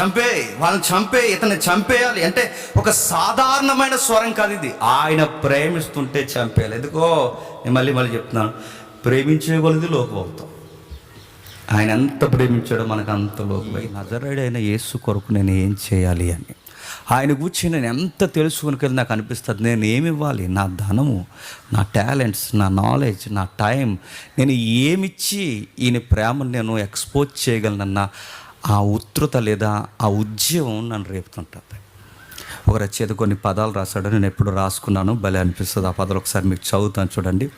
చంపే వాళ్ళని చంపే ఇతన్ని చంపేయాలి అంటే ఒక సాధారణమైన స్వరం కాదు ఇది. ఆయన ప్రేమిస్తుంటే చంపేయాలి. ఎందుకో నేను మళ్ళీ మళ్ళీ చెప్తున్నాను. ప్రేమించే కొలది లోపం ఆయన ఎంత ప్రేమించాడో మనకు అంత లోపై నజరడైన యేసు కొరకు నేను ఏం చేయాలి అని. ఆయన గురించి నేను ఎంత తెలుసుకునికెళ్ళి నాకు అనిపిస్తుంది నేను ఏమి ఇవ్వాలి? నా ధనము నా టాలెంట్స్ నా నాలెడ్జ్ నా టైం. నేను ఏమిచ్చి ఈయన ప్రేమను నేను ఎక్స్పోజ్ చేయగలనన్న ఆ ఉత్రుత లేదా ఆ ఉద్యమం నన్ను రేపుతుంటుంది. ఒక రచయిత కొన్ని పదాలు రాశాడు నేను ఎప్పుడు రాసుకున్నాను భలే అనిపిస్తుంది ఆ పదాలు ఒకసారి మీకు చదువుతాను చూడండి.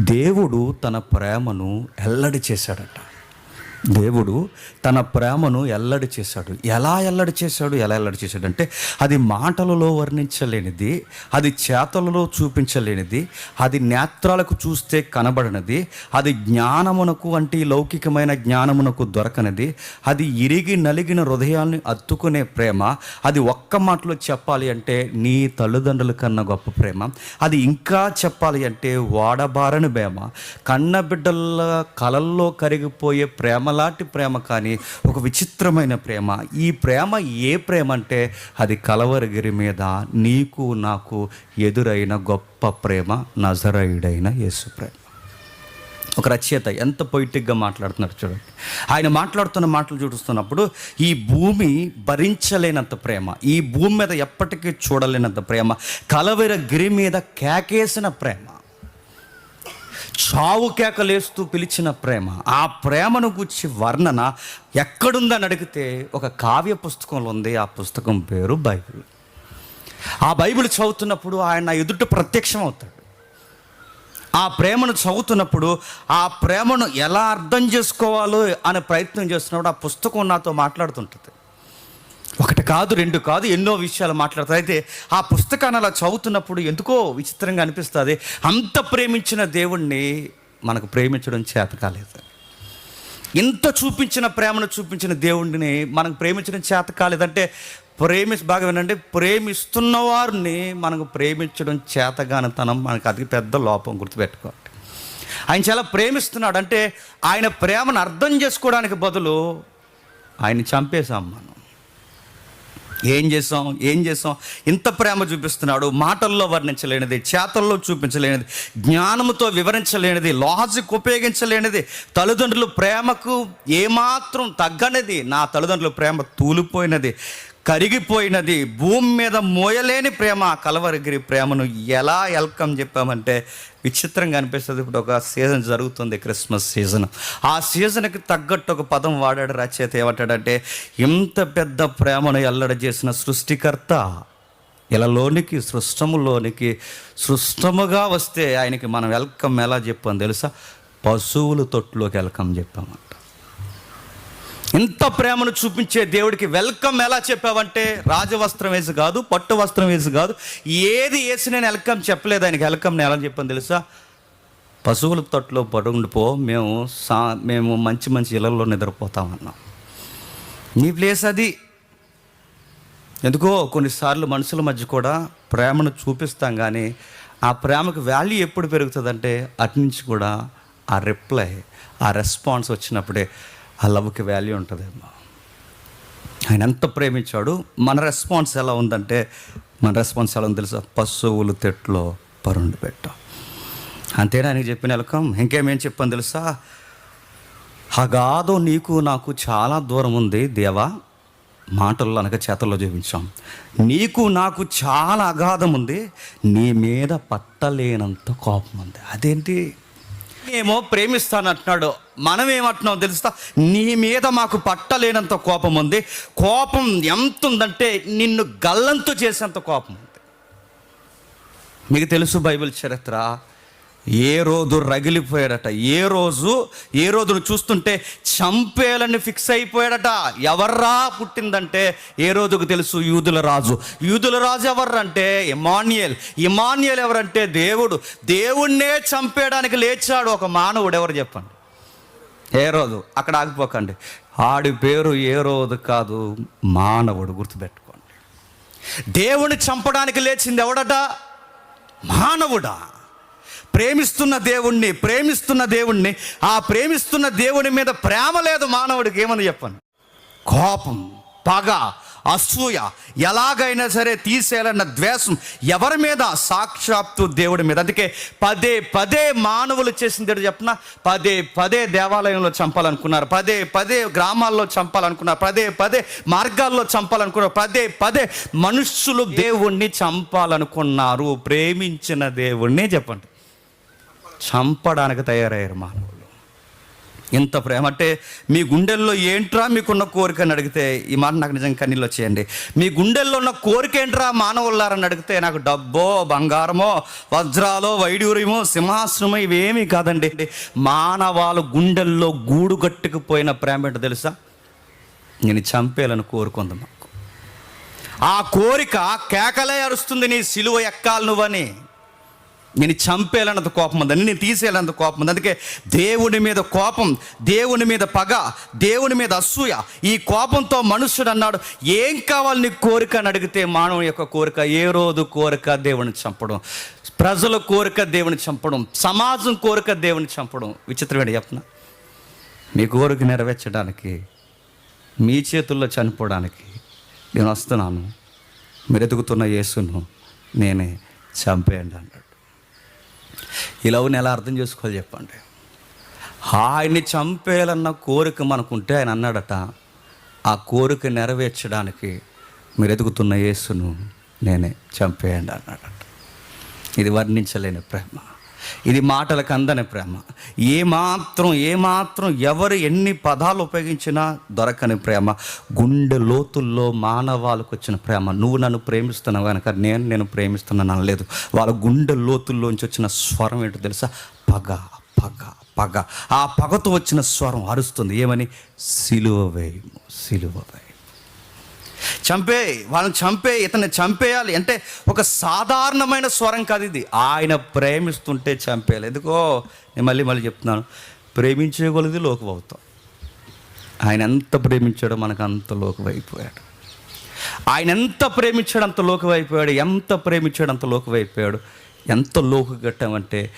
దేవుడు తన ప్రేమను ఎల్లడి చేశాడట. దేవుడు తన ప్రేమను ఎల్లడి చేశాడు. ఎలా ఎల్లడి చేశాడు? ఎలా ఎల్లడి చేశాడు అంటే అది మాటలలో వర్ణించలేనిది అది చేతలలో చూపించలేనిది అది నేత్రాలకు చూస్తే కనబడనిది అది జ్ఞానమునకు వంటి లౌకికమైన జ్ఞానమునకు దొరకనిది అది ఇరిగి నలిగిన హృదయాన్ని అత్తుకునే ప్రేమ అది ఒక్క మాటలో చెప్పాలి అంటే నీ తల్లిదండ్రుల కన్నా గొప్ప ప్రేమ అది ఇంకా చెప్పాలి అంటే వాడబారని ప్రేమ కన్నబిడ్డల కలల్లో కరిగిపోయే ప్రేమలాంటి ప్రేమ కానీ ఒక విచిత్రమైన ప్రేమ. ఈ ప్రేమ ఏ ప్రేమ అంటే అది కలవరగిరి మీద నీకు నాకు ఎదురైన గొప్ప ప్రేమ నజరయుడైన యేసు ప్రేమ. ఒక రచయిత ఎంత పొయిటిక్గా మాట్లాడుతున్నారు చూడండి. ఆయన మాట్లాడుతున్న మాటలు చూస్తున్నప్పుడు ఈ భూమి భరించలేనంత ప్రేమ ఈ భూమి మీద ఎప్పటికీ చూడలేనంత ప్రేమ కలవర గిరి మీద కేకేసిన ప్రేమ. చావు కేకలేస్తూ పిలిచిన ప్రేమ ఆ ప్రేమను గురించి వర్ణన ఎక్కడుందని అడిగితే ఒక కావ్య పుస్తకంలో ఉంది. ఆ పుస్తకం పేరు బైబిల్. ఆ బైబిల్ చదువుతున్నప్పుడు ఆయన ఎదుట ప్రత్యక్షం అవుతాడు ఆ ప్రేమను చదువుతున్నప్పుడు ఆ ప్రేమను ఎలా అర్థం చేసుకోవాలో అనే ప్రయత్నం చేస్తున్నప్పుడు ఆ పుస్తకం నాతో మాట్లాడుతుంటుంది. కాదు రెండు కాదు ఎన్నో విషయాలు మాట్లాడతారు. అయితే ఆ పుస్తకాన్ని అలా చదువుతున్నప్పుడు ఎందుకో విచిత్రంగా అనిపిస్తుంది. అంత ప్రేమించిన దేవుణ్ణి మనకు ప్రేమించడం చేత కాలేదు. ఇంత చూపించిన ప్రేమను చూపించిన దేవుడిని మనకు ప్రేమించడం చేత కాలేదంటే ప్రేమి బాగా వినండి ప్రేమిస్తున్న వారిని మనకు ప్రేమించడం చేతగానితనం మనకు అతి పెద్ద లోపం గుర్తుపెట్టుకోండి. ఆయన చాలా ప్రేమిస్తున్నాడు. అంటే ఆయన ప్రేమను అర్థం చేసుకోవడానికి బదులు ఆయన చంపేశాం మనం. ఏం చేసాం ఏం చేసాం ఇంత ప్రేమ చూపిస్తున్నాడు మాటల్లో వర్ణించలేనిది చేతల్లో చూపించలేనిది జ్ఞానముతో వివరించలేనిది లాజిక్ ఉపయోగించలేనిది తల్లిదండ్రులు ప్రేమకు ఏమాత్రం తగ్గనిది. నా తల్లిదండ్రుల ప్రేమ తూలిపోయినది. కరిగిపోయినది భూమి మీద మోయలేని ప్రేమ కలవరిగిరి కలవరగిరి ప్రేమను ఎలా వెల్కమ్ చెప్పామంటే విచిత్రంగా అనిపిస్తుంది. ఇప్పుడు ఒక సీజన్ జరుగుతుంది క్రిస్మస్ సీజన్. ఆ సీజన్కి తగ్గట్టు ఒక పదం వాడాడు రచయిత. ఏమంటాడంటే ఇంత పెద్ద ప్రేమను ఎల్లడ చేసిన సృష్టికర్త ఇలాలోనికి సృష్టములోనికి సృష్టముగా వస్తే ఆయనకి మనం వెల్కమ్ ఎలా చెప్పాం తెలుసా? పశువుల తొట్టులోకి వెల్కమ్ చెప్పాము ఇంత ప్రేమను చూపించే దేవుడికి వెల్కమ్ ఎలా చెప్పావంటే రాజవస్త్రం వేసి కాదు పట్టు వస్త్రం వేసి కాదు ఏది వేసి నేను వెల్కమ్ చెప్పలేదు. ఆయనకి వెల్కమ్ ఎలా చెప్పాను తెలుసా? పశువుల తొట్టులో పడుండిపో మేము సా మేము మంచి మంచి ఇళ్ళలో నిద్రపోతామన్నాం నీ ప్లేస్ అది. ఎందుకో కొన్నిసార్లు మనుషుల మధ్య కూడా ప్రేమను చూపిస్తాం కానీ ఆ ప్రేమకు వాల్యూ ఎప్పుడు పెరుగుతుందంటే అటు నుంచి కూడా ఆ రిప్లై ఆ రెస్పాన్స్ వచ్చినప్పుడే. ఆ లవ్కి వాల్యూ ఉంటుందేమో. ఆయన ఎంత ప్రేమించాడు మన రెస్పాన్స్ ఎలా ఉందంటే మన రెస్పాన్స్ ఎలా ఉంది తెలుసా? పశువులు తెట్లో పరుండు పెట్టాం. అంతేనా ఆయనకి చెప్పిన ఎలకం? ఇంకేమేం చెప్పాను తెలుసా? అగాధం నీకు నాకు చాలా దూరం ఉంది దేవా. మాటల్లో అనగా చేతల్లో చూపించాం. నీకు నాకు చాలా అగాధం ఉంది. నీ మీద పట్టలేనంత కోపం ఉంది. అదేంటి? ఏమో ప్రేమిస్తానంటున్నాడు. మనం ఏమంటున్నాం తెలుస్తా నీ మీద మాకు పట్టలేనంత కోపం ఉంది కోపం ఎంత ఉందంటే నిన్ను గల్లంతు చేసేంత కోపం ఉంది మీకు తెలుసు బైబిల్ చరిత్ర. ఏ రోజు రగిలిపోయాడట? ఏ రోజు? ఏ రోజును చూస్తుంటే చంపేయాలని ఫిక్స్ అయిపోయాడట. ఎవర్రా పుట్టిందంటే ఏ రోజుకు తెలుసు? యూదుల రాజు. యూదుల రాజు ఎవర్రంటే? ఇమాన్యుయల్. ఇమాన్యుయల్ ఎవరంటే? దేవుడు. దేవుణ్ణే చంపేయడానికి లేచాడు ఒక మానవుడు. ఎవరు చెప్పండి? ఏ రోజు? అక్కడ ఆగిపోకండి. ఆడి పేరు ఏ రోజు కాదు? మానవుడు గుర్తుపెట్టుకోండి. దేవుని చంపడానికి లేచింది ఎవడట? మానవుడా. ప్రేమిస్తున్న దేవుణ్ణి ప్రేమిస్తున్న దేవుణ్ణి ఆ ప్రేమిస్తున్న దేవుని మీద ప్రేమ లేదు మానవుడికి ఏమని చెప్పండి కోపం పగ అసూయ ఎలాగైనా సరే తీసేయాలన్న ద్వేషం ఎవరి మీద? సాక్షాత్తు దేవుడి మీద. అందుకే పదే పదే మానవులు చేసిన దేవుడు చెప్పిన? పదే పదే దేవాలయంలో చంపాలనుకున్నారు. పదే పదే గ్రామాల్లో చంపాలనుకున్నారు. పదే పదే మార్గాల్లో చంపాలనుకున్నారు. పదే పదే మనుషులు దేవుణ్ణి చంపాలనుకున్నారు. ప్రేమించిన దేవుణ్ణి చెప్పండి. చంపడానికి తయారయ్యారు మానవులు. ఇంత ప్రేమ అంటే మీ గుండెల్లో ఏంట్రా మీకున్న కోరిక అని అడిగితే ఈ మాట నాకు నిజంగా కన్నీళ్ళు వచ్చేయండి. మీ గుండెల్లో ఉన్న కోరిక ఏంట్రా మానవులారని అడిగితే నాకు డబ్బో బంగారమో వజ్రాలో వైడూర్యమో సింహాసనమో ఇవేమీ కాదండి. మానవాళి గుండెల్లో గూడు కట్టుకుపోయిన ప్రేమ ఏంటో తెలుసా? నేను చంపేయాలని కోరుకుంది మాకు. ఆ కోరిక కేకలే అరుస్తుంది నీ సిలువ ఎక్కాలి నువ్వని. నేను చంపేయాలన్నంత కోపం ఉందని నేను తీసేయాలన్నంత కోపం ఉంది. అందుకే దేవుని మీద కోపం దేవుని మీద పగ దేవుని మీద అసూయ ఈ కోపంతో మనుషుడు అన్నాడు ఏం కావాలి నీ కోరిక? అని అడిగితే మానవుని యొక్క కోరిక ఏ రోజు కోరిక దేవుని చంపడం? ప్రజల కోరిక దేవుని చంపడం? సమాజం కోరిక దేవుని చంపడం? విచిత్రమైన చెప్పన మీ కోరిక నెరవేర్చడానికి మీ చేతుల్లో చనిపోవడానికి నేను వస్తున్నాను. మీరు ఎదుగుతున్న యేసును నేనే చంపేయండి అన్నాడు. ఈ లవ్ని ఎలా అర్థం చేసుకోవాలి చెప్పండి? ఆయన్ని చంపేయాలన్న కోరిక మనకుంటే ఆయన అన్నాడట ఆ కోరిక నెరవేర్చడానికి మీరు ఎదుగుతున్న యేసును నేనే చంపేయండి అన్నాడట. ఇది వర్ణించలేని ప్రేమ. ఇది మాటలకు అందని ప్రేమ. ఏమాత్రం ఏమాత్రం ఎవరు ఎన్ని పదాలు ఉపయోగించినా దొరకని ప్రేమ. గుండె లోతుల్లో మానవాళికి వచ్చిన ప్రేమ. నువ్వు నన్ను ప్రేమిస్తున్నావు కనుక నేను నేను ప్రేమిస్తున్నాను అనలేదు. వాళ్ళ గుండె లోతుల్లోంచి వచ్చిన స్వరం ఏంటో తెలుసా? పగ పగ పగ. ఆ పగతో వచ్చిన స్వరం అరుస్తుంది. ఏమని? సిలువ వేయము సిలువ వేయము చంపే వాళ్ళని చంపే ఇతన్ని చంపేయాలి అంటే ఒక సాధారణమైన స్వరం కాదు ఇది. ఆయన ప్రేమిస్తుంటే చంపేయాలి. ఎందుకో నేను మళ్ళీ మళ్ళీ చెప్తున్నాను. ప్రేమించే కొలది లోకం అవుతాం ఆయన ఎంత ప్రేమించాడో మనకు అంత లోకమైపోయాడు ఆయన ఎంత ప్రేమించాడు అంత లోకమైపోయాడు ఎంత ప్రేమించాడు అంత లోకం ఎంత లోకు కట్టామంటే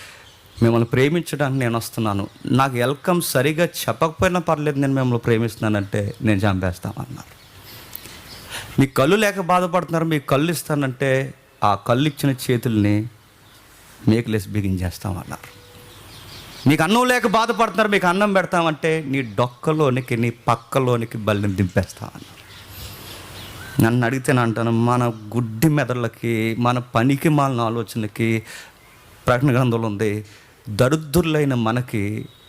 మిమ్మల్ని ప్రేమించడానికి నేను వస్తున్నాను. నాకు వెల్కమ్ సరిగా చెప్పకపోయినా పర్లేదు నేను మిమ్మల్ని ప్రేమిస్తున్నానంటే నేను చంపేస్తామన్నారు. మీ కళ్ళు లేక బాధపడుతున్నారు మీకు కళ్ళు ఇస్తానంటే ఆ కళ్ళు ఇచ్చిన చేతుల్ని మేకులేసి బిగించేస్తామన్నారు మీకు అన్నం లేక బాధపడుతున్నారు మీకు అన్నం పెడతామంటే నీ డొక్కలోనికి నీ పక్కలోనికి బల్లిని దింపేస్తామన్నారు నన్ను అడిగితే నేను అంటాను మన గుడ్డి మెదళ్ళకి మన పనికి మాలిన ఆలోచనకి ప్రకటన గ్రంథంలో ఉంది దరిద్రులైన మనకి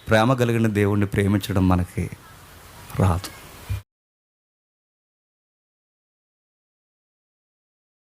ప్రేమ కలిగిన దేవుణ్ణి ప్రేమించడం మనకి రాదు.